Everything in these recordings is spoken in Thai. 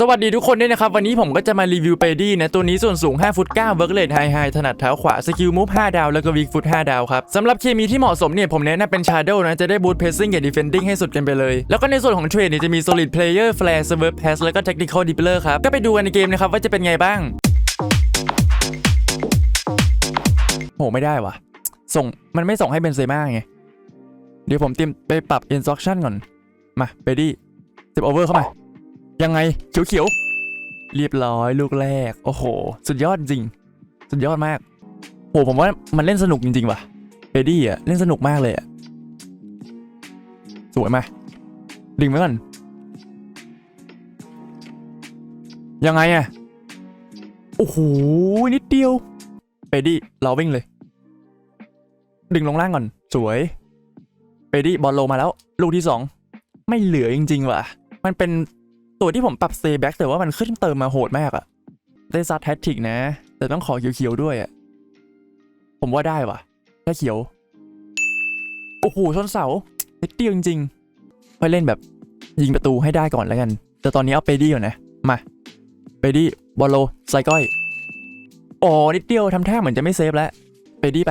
สวัสดีทุกคนด้วยนะครับ วันนี้ผมก็จะมารีวิวเปดี้นะ ตัวนี้ส่วนสูง 5 ฟุต9เวิร์กเลดไฮไฮถนัดเท้าขวา สกิลมูฟ5ดาว แล้วก็วิกฟุต 5 ดาวครับสำหรับเคมีที่เหมาะสมเนี่ย ผมแนะนำเป็นชา d ด w นะ จะได้บูทเพ s ซิ่งกับดีเฟนดิ้งให้สุดกันไปเลย แล้วก็ในส่วนของเทรดเนี่ยจะมี solid player flare server pass แล้วก็ technical dibbler ครับก็ไปดูกันในเกมนะครับว่าจะเป็นไงบ้างโหไม่ได้วะส่งมันไม่ส่งให้เบนเซม่าไงเดี๋ยวผมเตรียมไปปรับ instruction ก่อนมาเปดี้เซฟโอเวอร์เข้ามา ยังไงเขียวๆเรียบร้อยลูกแรก โอ้โห สุดยอดจริง สุดยอดมากโหผมว่ามันเล่นสนุกจริงๆว่ะเบดี้อะเล่นสนุกมากเลยอะสวยมาดึงไว้ก่อนยังไงอะโอ้โหนิดเดียวเบดี้เราวิ่งเลย ดึงลงล่างก่อน สวยเบดี้บอลโลมาแล้ว ลูกที่สองไม่เหลือจริงๆว่ะ มันเป็น ตัวที่ผมปรับเซแบ็กแต่ว่ามันขึ้นเติมมาโหดมากอะได้ซัดแฮตทิกนะ แต่ต้องขอเขียวๆด้วยอะผมว่าได้ว่ะแค่เขียว โอ้โหชนเสานิดเดียวจริงๆค่อยเล่นแบบยิงประตูให้ได้ก่อนแล้วกัน แต่ตอนนี้เอาเปดี้ก่อนนะ มาเปดี้บอลโลไซก้อยโอ้นิดเดียวทำท่าเหมือนจะไม่เซฟแล้วเปดี้ไป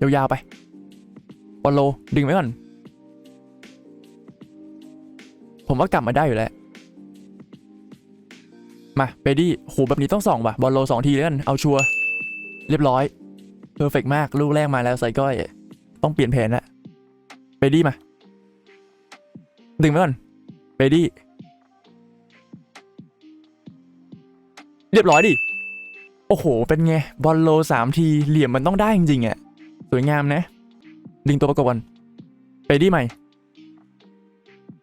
ยาวๆไปบอลโลดึงไว้ก่อน ผมว่ากลับมาได้อยู่แล้ว มาเบดี้โหแบบนี้ต้องส่องว่ะ บอลโลสองทีแล้วกันเอาชัวร์เรียบร้อยเพอร์เฟกมากลูกแรกมาแล้วไซก้อย ต้องเปลี่ยนแผนละเบดี้มา ดึงไว้ก่อนเบดี้เรียบร้อยดิ โอ้โห เป็นไง บอลโลสามที เหลี่ยมมันต้องได้จริงๆอะ สวยงามนะ ดึงตัวประกบก่อนเบดี้ใหม่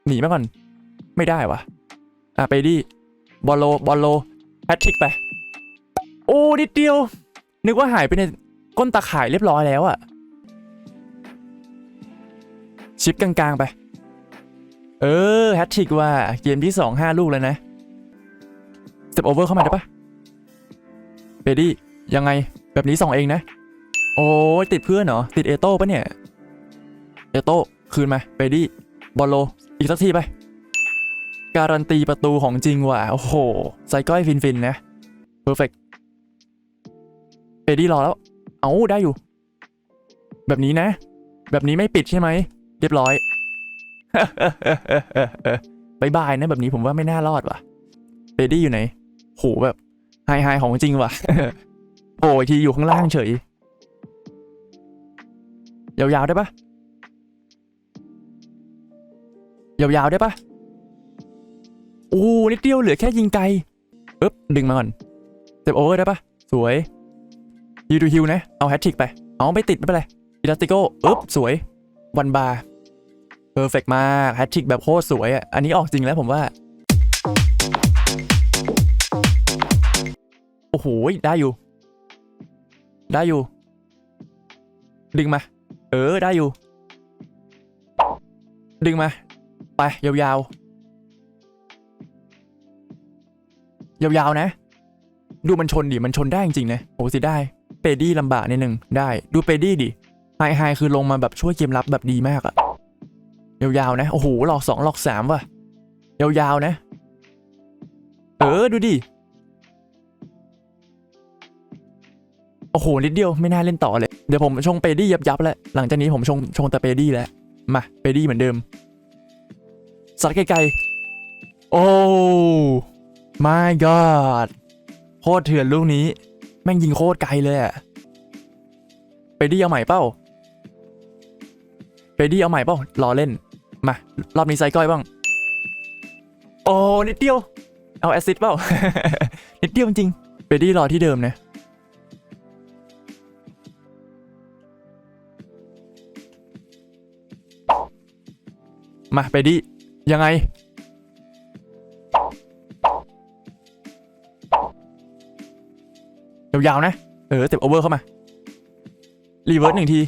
หนีมาก่อน ไม่ได้วะอะเบดี้ บอลโลบอลโลแฮตทริกไป โอ้นิดเดียว นึกว่าหายไปในก้นตาข่ายเรียบร้อยแล้วอะชิปกลางๆไป เออแฮตทริกว่าเกมที่2 5ลูกแล้วนะสเต็ปโอเวอร์เข้ามาได้ปะเบดี้ยังไงแบบนี้2เองนะ โอ้ติดเพื่อนเหรอ ติดเอโต้ปะเนี่ย เอโต้คืนมาเบดี้บอลโล อีกสักทีไป การันตีประตูของจริงว่ะ โอ้โหไซก้อยฟินฟินๆนะเพอร์เฟกเปดี้รอแล้ว เอาได้อยู่ แบบนี้นะ แบบนี้ไม่ปิดใช่ไหม เรียบร้อยบายบายนะ แบบนี้ผมว่าไม่น่ารอดว่ะเปดี้อยู่ไหน โหแบบไฮไฮของจริงว่ะ โอ้ยทีอยู่ข้างล่างเฉย ยาวๆได้ปะยาวๆได้ปะ โอ้นิดเดียวเหลือแค่ยิงไกลปึ๊บดึงมาก่อนเซฟโอเวอร์ได้ปะสวยยูดูฮิวนะ เอาแฮตทริกไป เอาไม่ติด ไม่เป็นไรอิลาสติโก้ปึ๊บสวยวันบาร์เพอร์เฟกมากแฮตทริกแบบโคตรสวยอะ อันนี้ออกจริงแล้วผมว่า โอ้โห ได้อยู่ ได้อยู่ ดึงมา เออ ได้อยู่ ดึงมา ไป ยาวๆ ยาวๆนะ ดูมันชนดิมันชนได้จริงๆนะโอ้สิได้เปดี้ลำบากนิดนึงได้ ดูเปดี้ดิไฮไฮคือลงมาแบบช่วยเกมรับแบบดีมากอะยาวๆนะโอ้โหหลอกสองหลอกสามว่ะยาวๆนะ เออดูดิโอ้โหนิดเดียวไม่น่าเล่นต่อเลย เดี๋ยวผมชงเปดี้ยับๆแล้ว หลังจากนี้ผมชงชงแต่เปดี้แล้ว มาเปดี้เหมือนเดิม สัดไกลๆ โอ้ my god โคตรเถื่อนลูกนี้ แม่งยิงโคตรไกลเลยอะไปดี้เอาใหม่เป้าไปดี้เอาใหม่เป้ารอเล่น มา รอบนี้ไซก้อยบ้าง โอ้นิดเดียว เอาแอซิดเปล่านิดเดียวจริงไปดี้รอที่เดิมนะมาไปดี้ยังไง ยาวๆนะ เออเต็ปโอเวอร์เข้ามา รีเวิร์สหนึ่งที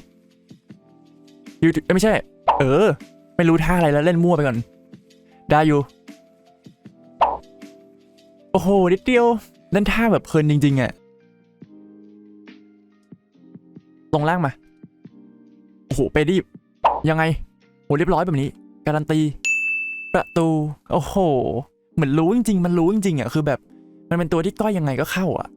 ยูเอ้ยไม่ใช่ เออ ไม่รู้ท่าอะไรแล้วเล่นมั่วไปก่อน ได้อยู่ โอ้โหนิดเดียวเล่นท่าแบบเพลินจริง ๆอะลงล่างมา โอ้โหเปดี้ยังไงโหเรียบร้อยแบบนี้ การันตี ประตู โอ้โห เหมือนรู้จริงๆ มันรู้จริงๆอะคือแบบ มันเป็นตัวที่ก้อยยังไงก็เข้าอะ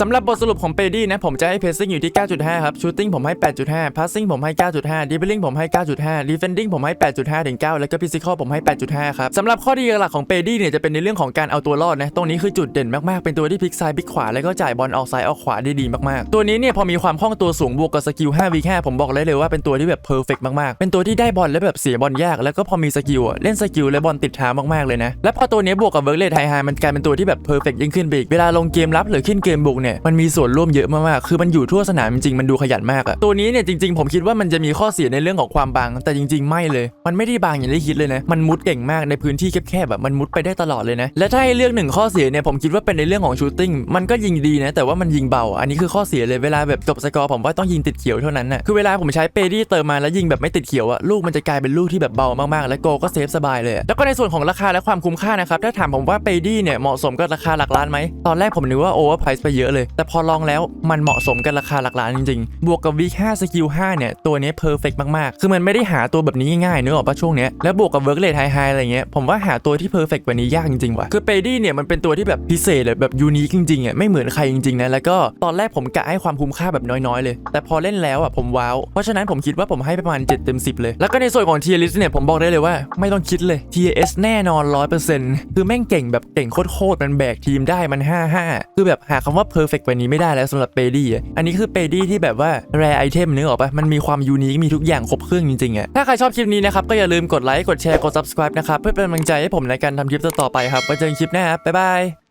สำหรับบทสรุปของเปดี้นะผมจะให้เพซซิ่งอยู่ที่ 9.5 ครับชูตติ้งผมให้ 8.5พาสซิ่งผมให้ 9.5ดิฟเฟลลิงผมให้ 9.5ดีเฟนดิ้งผมให้ 8.5 ถึง 9 แล้วก็ฟิสิกอลผมให้ 8.5 ครับสำหรับข้อดีหลักของเปดี้เนี่ยจะเป็นในเรื่องของการเอาตัวรอดนะตรงนี้คือจุดเด่นมาก ๆ เป็นตัวที่พลิกซ้ายพลิกขวา แล้วก็จ่ายบอลออกซ้ายออกขวาได้ดีมาก ๆ ตัวนี้เนี่ยพอมีความคล่องตัวสูงบวกกับสกิล5 v 5ผมบอกเลยเลยว่าเป็นตัวที่แบบเพอร์เฟกมาก ๆ เป็นตัวที่ได้บอลแล้วแบบเสียบอลยาก แล้วก็พอมีสกิลเล่นสกิลและบอลติดเท้ามากๆเลยนะและพอตัวนี้บวกกับเวิร์กเลทไฮไฮมันกลายเป็นตัวที่แบบเพอร์เฟกยิ่งขึ้นไปอีกเวลาลงเกมรับหรือขึ้นเกมบุกเนี่ยมันมีส่วนร่วมเยอะมากๆคือมันอยู่ทั่วสนามจริงๆมันดูขยันมากอะตัวนี้เนี่ยจริงๆ ผมคิดว่ามันจะมีข้อเสียในเรื่องของความบาง แต่จริง ๆ ไม่เลย มันไม่ได้บางอย่างที่คิดเลยนะมันมุดเก่งมากในพื้นที่แคบๆแบบมันมุดไปได้ตลอดเลยนะและถ้าให้เลือกหนึ่งข้อเสียเนี่ยผมคิดว่าเป็นในเรื่องของชูตติ้งมันก็ยิงดีนะแต่ว่ามันยิงเบา อันนี้คือข้อเสียเลยเวลาแบบจบสกอร์ผมว่าต้องยิงติดเขียวเท่านั้นนะคือเวลาผมใช้เปดี้เติมมาแล้วยิงแบบไม่ติดเขียวอะลูกมันจะกลายเป็นลูกที่แบบเบามากๆ และโกก็เซฟสบายเลย แล้วก็ในส่วนของราคาและความคุ้มค่านะครับถ้าถามผมว่าเปดี้เนี่ยเหมาะสมกับราคาหลักล้านไหมตอนแรกผมนึกว่าโอเวอร์ไพรส์ไปเยอะเลย แต่พอลองแล้วมันเหมาะสมกับราคาหลักล้านจริงๆ บวกกับวีค5สกิล5เนี่ย ตัวนี้เพอร์เฟกมากๆ คือมันไม่ได้หาตัวแบบนี้ง่ายๆเนื้อออกปะช่วงเนี้ย แล้วบวกกับเวิร์กเลทไฮไฮอะไรเงี้ย ผมว่าหาตัวที่เพอร์เฟกกว่านี้ยากจริงๆว่ะ คือเปดี้เนี่ยมันเป็นตัวที่แบบพิเศษเลยแบบยูนิคจริงๆอะไม่เหมือนใครจริงๆนะ แล้วก็ตอนแรกผมกะให้ความคุ้มค่าแบบน้อยๆเลย แต่พอเล่นแล้วอะผมว้าว เพราะฉะนั้นผมคิดว่าผมให้ประมาณ7เต็ม10เลย แล้วก็ในส่วนของ tier list เนี่ยผมบอกได้เลยว่าไม่ต้องคิดเลย TS แน่นอน100%คือแม่งเก่งแบบเก่งโคตรๆมันแบกทีมได้มัน 5-5 คือแบบหาคำว่าเพอร์เฟกว่านี้ไม่ได้แล้วสำหรับเปดี้อันนี้คือเปดี้ที่แบบว่าแรไอเทมนึกออกปะมันมีความยูนิคมีทุกอย่างครบเครื่องจริงๆอะถ้าใครชอบคลิปนี้นะครับก็อย่าลืมกดไลค์กดแชร์กด subscribe นะครับเพื่อเป็นกำลังใจให้ผมในการทำคลิปต่อๆไปครับไว้เจอกันคลิปหน้าครับบ๊ายบาย